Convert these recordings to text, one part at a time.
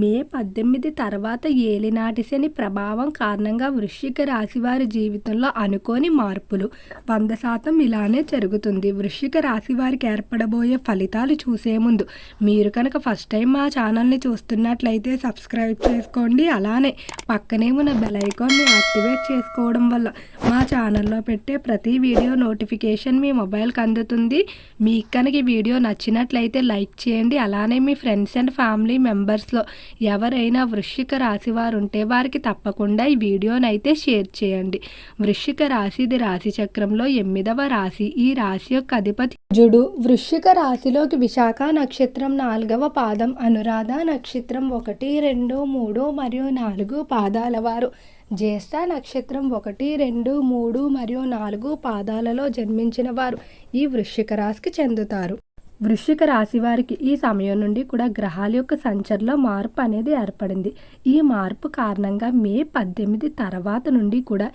మే పద్దెనిమిది తర్వాత ఏలినాటి శని ప్రభావం కారణంగా వృశ్చిక రాశి వారి జీవితంలో అనుకోని మార్పులు. వంద శాతం ఇలానే జరుగుతుంది. వృశ్చిక రాశి వారికి ఏర్పడబోయే ఫలితాలు చూసే ముందు మీరు కనుక ఫస్ట్ టైం మా ఛానల్ని చూస్తున్నట్లయితే సబ్స్క్రైబ్ చేసుకోండి. అలానే పక్కనే ఉన్న బెల్ ఐకాన్ని యాక్టివేట్ చేసుకోవడం వల్ల మా ఛానల్లో పెట్టే ప్రతి వీడియో నోటిఫికేషన్ మీ మొబైల్కి అందుతుంది. మీకు కనుక ఈ వీడియో నచ్చినట్లయితే లైక్ చేయండి. అలానే మీ ఫ్రెండ్స్ అండ్ ఫ్యామిలీ మెంబర్స్లో ఎవరైనా వృశ్చిక రాశి వారు ఉంటే వారికి తప్పకుండా ఈ వీడియోని అయితే షేర్ చేయండి. వృశ్చిక రాశి ఇది రాశి చక్రంలో ఎనిమిదవ రాశి ఈ రాశి యొక్క అధిపతి జుడు వృశ్చిక రాశిలోకి విశాఖ నక్షత్రం నాలుగవ పాదం అనురాధ నక్షత్రం ఒకటి రెండు మూడు మరియు నాలుగు పాదాల వారు. జ్యేష్ఠ నక్షత్రం ఒకటి రెండు మూడు మరియు నాలుగు పాదాలలో జన్మించిన వారు ఈ వృశ్చిక రాశికి చెందుతారు. వృశ్చిక రాశి వారికి ఈ సమయం నుండి కూడా గ్రహాల యొక్క సంచరణలో మార్పు అనేది ఏర్పడింది. ఈ మార్పు కారణంగా మే పద్దెనిమిది తర్వాత నుండి కూడా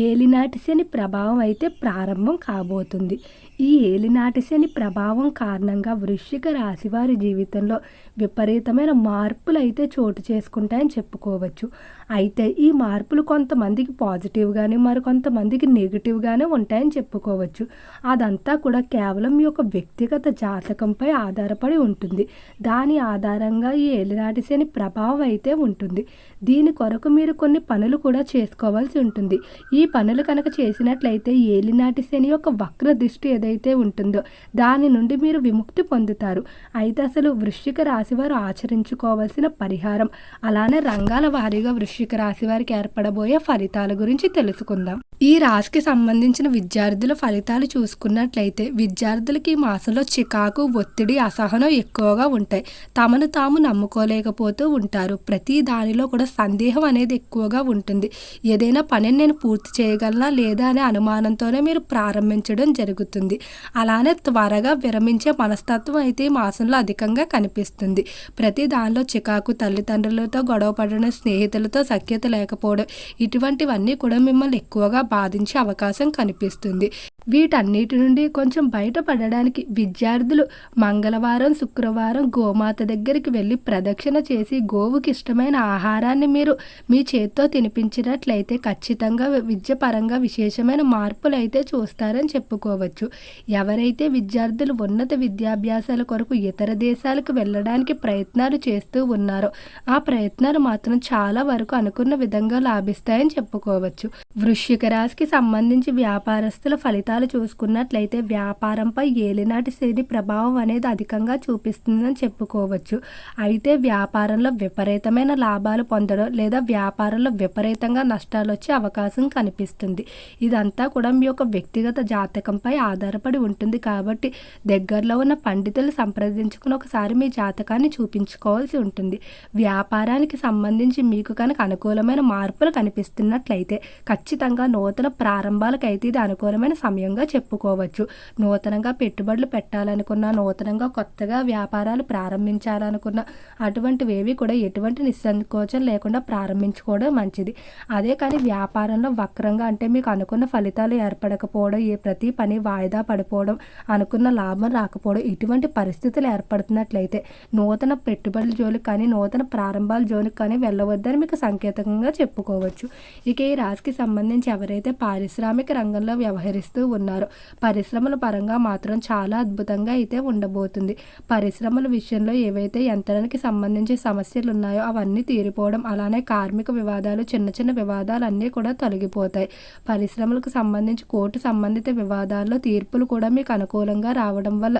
ఏలినాటి శని ప్రభావం అయితే ప్రారంభం కాబోతుంది. ఈ ఏలినాటి శని ప్రభావం కారణంగా వృశ్చిక రాశి వారి జీవితంలో విపరీతమైన మార్పులు అయితే చోటు చేసుకుంటాయని చెప్పుకోవచ్చు. అయితే ఈ మార్పులు కొంతమందికి పాజిటివ్గానే మరికొంతమందికి నెగిటివ్గానే ఉంటాయని చెప్పుకోవచ్చు. అదంతా కూడా కేవలం మీ యొక్క వ్యక్తిగత జాతకంపై ఆధారపడి ఉంటుంది. దాని ఆధారంగా ఈ ఏలినాటి శని ప్రభావం అయితే ఉంటుంది. దీని కొరకు మీరు కొన్ని పనులు కూడా చేసుకోవాల్సి ఉంటుంది. ఈ పనులు కనుక చేసినట్లయితే ఏలినాటి శని యొక్క వక్ర దృష్టి ఏదైతే ఉంటుందో దాని నుండి మీరు విముక్తి పొందుతారు. అయితే అసలు వృశ్చిక రాశి వారు ఆచరించుకోవాల్సిన పరిహారం అలానే రంగాల వారీగా వృశ్చిక రాశి వారికి ఏర్పడబోయే ఫలితాల గురించి తెలుసుకుందాం. ఈ రాశికి సంబంధించిన విద్యార్థుల ఫలితాలు చూసుకున్నట్లయితే విద్యార్థులకి ఈ మాసంలో చికాకు ఒత్తిడి అసహనం ఎక్కువగా ఉంటాయి. తమను తాము నమ్ముకోలేకపోతూ ఉంటారు. ప్రతి దానిలో కూడా సందేహం అనేది ఎక్కువగా ఉంటుంది. ఏదైనా పనిని నేను పూర్తి చేయగలనా లేదా అనే అనుమానంతోనే మీరు ప్రారంభించడం జరుగుతుంది. అలానే త్వరగా విరమించే మనస్తత్వం అయితే ఈ మాసంలో అధికంగా కనిపిస్తుంది. ప్రతి దానిలో చికాకు తల్లిదండ్రులతో గొడవ పడడం స్నేహితులతో సఖ్యత లేకపోవడం ఇటువంటివన్నీ కూడా మిమ్మల్ని ఎక్కువగా బాధించే అవకాశం కనిపిస్తుంది. వీటన్నిటి నుండి కొంచెం బయటపడడానికి విద్యార్థులు మంగళవారం శుక్రవారం గోమాత దగ్గరికి వెళ్ళి ప్రదక్షిణ చేసి గోవుకి ఇష్టమైన ఆహారాన్ని మీరు మీ చేత్తో తినిపించినట్లయితే ఖచ్చితంగా విద్యపరంగా విశేషమైన మార్పులు అయితే చూస్తారని చెప్పుకోవచ్చు. ఎవరైతే విద్యార్థులు ఉన్నత విద్యాభ్యాసాల కొరకు ఇతర దేశాలకు వెళ్ళడానికి ప్రయత్నాలు చేస్తూ ఉన్నారో ఆ ప్రయత్నాలు మాత్రం చాలా వరకు అనుకున్న విధంగా లాభిస్తాయని చెప్పుకోవచ్చు. వృశ్చిక రాశికి సంబంధించి వ్యాపారస్తుల ఫలితాలు చూసుకున్నట్లయితే వ్యాపారంపై ఏలినాటి శని ప్రభావం అనేది అధికంగా చూపిస్తుందని చెప్పుకోవచ్చు. అయితే వ్యాపారంలో విపరీతమైన లాభాలు పొందడం లేదా వ్యాపారంలో విపరీతంగా నష్టాలు వచ్చే అవకాశం కనిపిస్తుంది. ఇదంతా కూడా మీ యొక్క వ్యక్తిగత జాతకంపై ఆధారపడి ఉంటుంది కాబట్టి దగ్గరలో ఉన్న పండితులు సంప్రదించుకుని ఒకసారి మీ జాతకాన్ని చూపించుకోవాల్సి ఉంటుంది. వ్యాపారానికి సంబంధించి మీకు కనుక అనుకూలమైన మార్పులు కనిపిస్తున్నట్లయితే ఖచ్చితంగా నూతన ప్రారంభాలకైతే ఇది అనుకూలమైన సమయంగా చెప్పుకోవచ్చు. నూతనంగా పెట్టుబడులు పెట్టాలనుకున్న నూతనంగా కొత్తగా వ్యాపారాలు ప్రారంభించాలనుకున్న అటువంటివేవి కూడా ఎటువంటి నిస్సంకోచం లేకుండా ప్రారంభించుకోవడం మంచిది. అదే కానీ వ్యాపారంలో వక్రంగా అంటే మీకు అనుకున్న ఫలితాలు ఏర్పడకపోవడం ఏ ప్రతి పని వాయిదా పడిపోవడం అనుకున్న లాభం రాకపోవడం ఇటువంటి పరిస్థితులు ఏర్పడుతున్నట్లయితే నూతన పెట్టుబడుల జోలికి కానీ నూతన ప్రారంభాల జోలికి కానీ వెళ్ళవద్దని మీకు సంకేతంగా చెప్పుకోవచ్చు. ఇక ఈ రాశికి సంబంధించి ఎవరైతే పారిశ్రామిక రంగంలో వ్యవహరిస్తూ ఉన్నారో పరిశ్రమల పరంగా మాత్రం చాలా అద్భుతంగా అయితే ఉండబోతుంది. పరిశ్రమల విషయంలో ఏవైతే యంత్రానికి సంబంధించి సమస్యలు ఉన్నాయో అవన్నీ తీరిపోవడం అలానే కార్మిక వివాదాలు చిన్న చిన్న వివాదాలు అన్నీ కూడా తొలగిపోతాయి. పరిశ్రమలకు సంబంధించి కోర్టు సంబంధిత వివాదాల్లో మార్పులు కూడా మీకు అనుకూలంగా రావడం వల్ల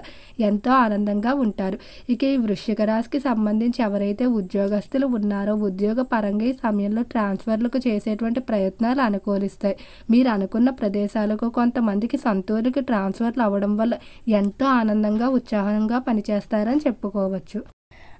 ఎంతో ఆనందంగా ఉంటారు. ఇక ఈ వృశ్చిక రాశికి సంబంధించి ఎవరైతే ఉద్యోగస్తులు ఉన్నారో ఉద్యోగ పరంగా ఈ సమయంలో ట్రాన్స్ఫర్లకు చేసేటువంటి ప్రయత్నాలు అనుకూలిస్తాయి. మీరు అనుకున్న ప్రదేశాలకు కొంతమందికి సొంతూరుకి ట్రాన్స్ఫర్లు అవ్వడం వల్ల ఎంతో ఆనందంగా ఉత్సాహంగా పనిచేస్తారని చెప్పుకోవచ్చు.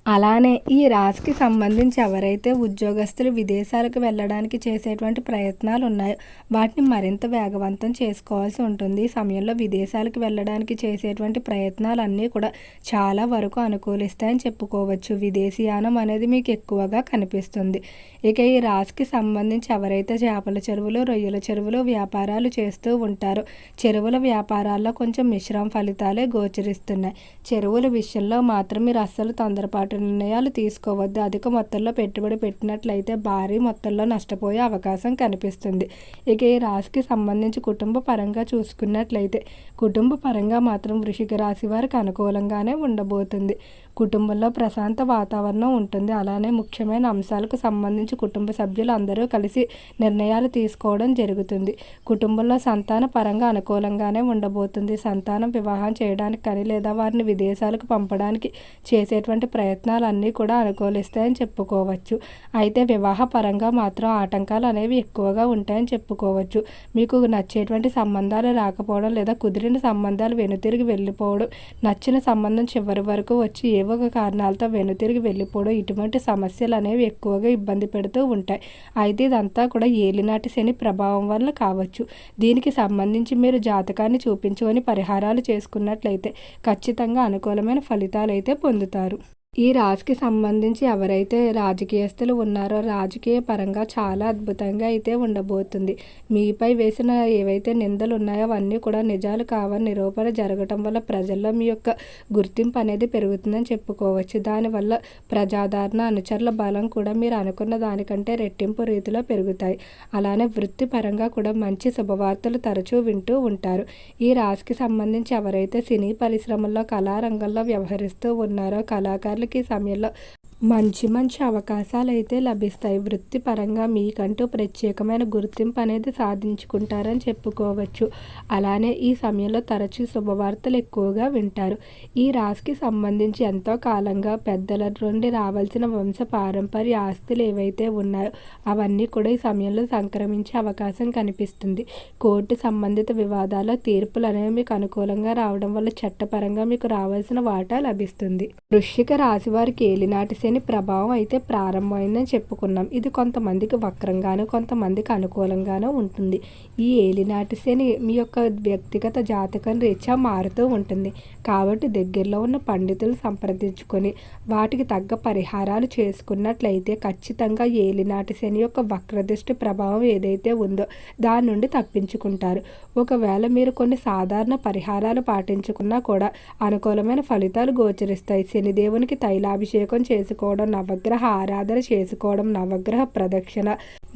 అలానే ఈ రాశికి సంబంధించి ఎవరైతే ఉద్యోగస్తులు విదేశాలకు వెళ్ళడానికి చేసేటువంటి ప్రయత్నాలు ఉన్నాయో వాటిని మరింత వేగవంతం చేసుకోవాల్సి ఉంటుంది. ఈ సమయంలో విదేశాలకు వెళ్ళడానికి చేసేటువంటి ప్రయత్నాలన్నీ కూడా చాలా వరకు అనుకూలిస్తాయని చెప్పుకోవచ్చు. విదేశీయానం అనేది మీకు ఎక్కువగా కనిపిస్తుంది. ఇక ఈ రాశికి సంబంధించి ఎవరైతే చేపల చెరువులు రొయ్యల చెరువులు వ్యాపారాలు చేస్తూ ఉంటారో చెరువుల వ్యాపారాల్లో కొంచెం మిశ్రమ ఫలితాలే గోచరిస్తున్నాయి. చెరువుల విషయంలో మాత్రం మీరు అస్సలు తొందరపాటు నిర్ణయాలు తీసుకోవద్దు. అధిక మొత్తంలో పెట్టుబడి పెట్టినట్లయితే భారీ మొత్తంలో నష్టపోయే అవకాశం కనిపిస్తుంది. ఇక ఈ రాశికి సంబంధించి కుటుంబ పరంగా చూసుకున్నట్లయితే కుటుంబ పరంగా మాత్రం వృషిక రాశి వారికి అనుకూలంగానే ఉండబోతుంది. కుటుంబంలో ప్రశాంత వాతావరణం ఉంటుంది. అలానే ముఖ్యమైన అంశాలకు సంబంధించి కుటుంబ సభ్యులు అందరూ కలిసి నిర్ణయాలు తీసుకోవడం జరుగుతుంది. కుటుంబంలో సంతాన పరంగా అనుకూలంగానే ఉండబోతుంది. సంతానం వివాహం చేయడానికి కానీ లేదా వారిని విదేశాలకు పంపడానికి చేసేటువంటి ప్రయత్నాలు అన్నీ కూడా అనుకూలిస్తాయని చెప్పుకోవచ్చు. అయితే వివాహ పరంగా మాత్రం ఆటంకాలు అనేవి ఎక్కువగా ఉంటాయని చెప్పుకోవచ్చు. మీకు నచ్చేటువంటి సంబంధాలు రాకపోవడం లేదా కుదిరిన సంబంధాలు వెనుతిరిగి వెళ్ళిపోవడం నచ్చిన సంబంధం చివరి వరకు వచ్చి ఏవో ఒక కారణాలతో వెనుతిరిగి వెళ్ళిపోవడం ఇటువంటి సమస్యలు అనేవి ఎక్కువగా ఇబ్బంది పెడుతూ ఉంటాయి. అయితే ఇదంతా కూడా ఏలినాటి శని ప్రభావం వల్ల కావచ్చు. దీనికి సంబంధించి మీరు జాతకాన్ని చూపించుకొని పరిహారాలు చేసుకున్నట్లయితే ఖచ్చితంగా అనుకూలమైన ఫలితాలు అయితే పొందుతారు. ఈ రాజుకి సంబంధించి ఎవరైతే రాజకీయస్తులు ఉన్నారో రాజకీయ పరంగా చాలా అద్భుతంగా అయితే ఉండబోతుంది. మీపై వేసిన ఏవైతే నిందలు ఉన్నాయో అవన్నీ కూడా నిజాలు కావని నిరూపణ జరగటం వల్ల ప్రజల్లో మీ యొక్క గుర్తింపు అనేది పెరుగుతుందని చెప్పుకోవచ్చు. దానివల్ల ప్రజాదరణ అనుచరుల బలం కూడా మీరు అనుకున్న దానికంటే రెట్టింపు రీతిలో పెరుగుతాయి. అలానే వృత్తిపరంగా కూడా మంచి శుభవార్తలు తరచూ వింటూ ఉంటారు. ఈ రాశికి సంబంధించి ఎవరైతే సినీ పరిశ్రమల్లో కళారంగంలో వ్యవహరిస్తూ ఉన్నారో కళాకారులు వాళ్ళకి ఈ సమయంలో మంచి మంచి అవకాశాలు అయితే లభిస్తాయి. వృత్తిపరంగా మీకంటూ ప్రత్యేకమైన గుర్తింపు అనేది సాధించుకుంటారని చెప్పుకోవచ్చు. అలానే ఈ సమయంలో తరచూ శుభవార్తలు ఎక్కువగా వింటారు. ఈ రాశికి సంబంధించి ఎంతో కాలంగా పెద్దల నుండి రావాల్సిన వంశ పారంపర్య ఆస్తులు ఏవైతే ఉన్నాయో అవన్నీ కూడా ఈ సమయంలో సంక్రమించే అవకాశం కనిపిస్తుంది. కోర్టు సంబంధిత వివాదాల తీర్పులు అనేవి మీకు అనుకూలంగా రావడం వల్ల చట్టపరంగా మీకు రావాల్సిన వాటా లభిస్తుంది. వృశ్చిక రాశి వారికి ఏలినాటి శని ప్రభావం అయితే ప్రారంభమైందని చెప్పుకున్నాం. ఇది కొంతమందికి వక్రంగానూ కొంతమందికి అనుకూలంగానూ ఉంటుంది. ఈ ఏలినాటి శని మీ యొక్క వ్యక్తిగత జాతకం రీత్యా మారుతూ ఉంటుంది. కాబట్టి దగ్గరలో ఉన్న పండితులు సంప్రదించుకొని వాటికి తగ్గ పరిహారాలు చేసుకున్నట్లయితే ఖచ్చితంగా ఏలినాటి శని యొక్క వక్రదృష్టి ప్రభావం ఏదైతే ఉందో దాని నుండి తప్పించుకుంటారు. ఒకవేళ మీరు కొన్ని సాధారణ పరిహారాలు పాటించుకున్నా కూడా అనుకూలమైన ఫలితాలు గోచరిస్తాయి. శనిదేవునికి తైలాభిషేకం చేసుకో చేసుకోవడం నవగ్రహ ఆరాధన చేసుకోవడం నవగ్రహ ప్రదక్షిణ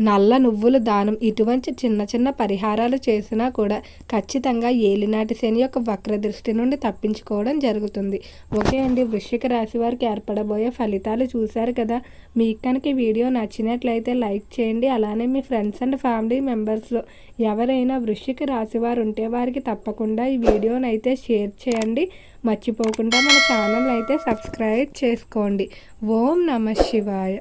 నల్ల నువ్వుల దానం ఇటువంటి చిన్న చిన్న పరిహారాలు చేసినా కూడా ఖచ్చితంగా ఏలినాటి శని యొక్క వక్ర దృష్టి నుండి తప్పించుకోవడం జరుగుతుంది. ఓకే అండి వృశ్చిక రాశి వారికి ఏర్పడబోయే ఫలితాలు చూశారు కదా. మీకు కనుక వీడియో నచ్చినట్లయితే లైక్ చేయండి. అలానే మీ ఫ్రెండ్స్ అండ్ ఫ్యామిలీ మెంబర్స్లో ఎవరైనా వృశ్చిక రాశి వారు ఉంటే వారికి తప్పకుండా ఈ వీడియోని అయితే షేర్ చేయండి. మర్చిపోకుండా మన ఛానల్ అయితే సబ్స్క్రైబ్ చేసుకోండి. ఓం నమ శివాయ.